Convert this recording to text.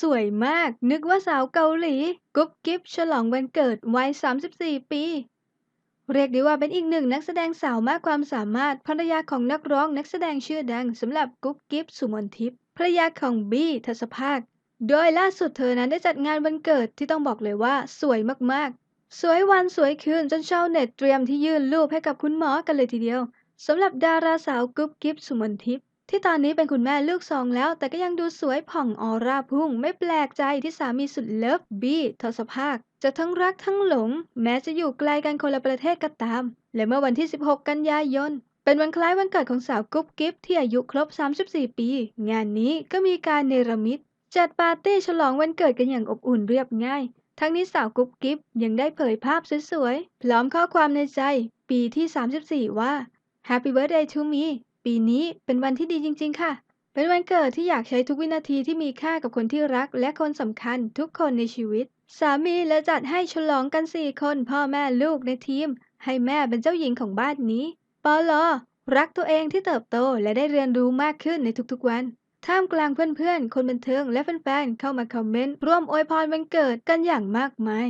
สวยมาก นึกว่าสาวเกาหลี กุ๊บกิ๊บฉลองวันเกิดวัย 34 ปี เรียกได้ว่าเป็นอีกหนึ่งนักแสดงสาวมากความสามารถภรรยาของนักร้องนักแสดงชื่อดังสำหรับกุ๊บกิ๊บสุมนทิพย์ภรรยาของบี้ทัศภาค โดยล่าสุดเธอนั้นได้จัดงานวันเกิดที่ต้องบอกเลยว่าสวยมากๆ สวยวันสวยคืนจนชาวเน็ตเตรียมที่ยื่นรูปให้กับคุณหมอกันเลยทีเดียวสำหรับดาราสาวกุ๊บกิ๊บสุมนทิพย์ ที่ตอนนี้เป็นคุณแม่ลูกสองแล้ว แต่ก็ยังดูสวยผ่องออร่าพุ่ง ไม่แปลกใจที่สามีสุดเลิฟบี้ทศภาค จะทั้งรักทั้งหลง แม้จะอยู่ไกลกันคนละประเทศก็ตาม และเมื่อวันที่ 16 กันยายน เป็นวันคล้ายวันเกิดของสาวกุ๊บกิ๊บที่อายุครบ 34 ปี งานนี้ก็มีการเนรมิตจัดปาร์ตี้ฉลองวันเกิดกันอย่างอบอุ่นเรียบง่าย ทั้งนี้สาวกุ๊บกิ๊บยังได้เผยภาพสวยๆพร้อมข้อความในใจ ปีที่ 34 ว่า Happy birthday to me ปีนี้เป็นวันที่ดีจริง ๆ ค่ะ เป็นวันเกิดที่อยากใช้ทุกวินาทีที่มีค่ากับคนที่รักและคนสำคัญทุกคนในชีวิต สามีและจัดให้ฉลองกัน4คนพ่อแม่ลูกในทีม ให้แม่เป็นเจ้าหญิงของบ้านนี้ ปอลอรักตัวเองที่เติบโตและได้เรียนรู้มากขึ้นในทุกๆวัน ท่ามกลางเพื่อนๆ คนบันเทิงและแฟนๆ เข้ามาคอมเมนต์ร่วมอวยพรวันเกิดกันอย่างมากมาย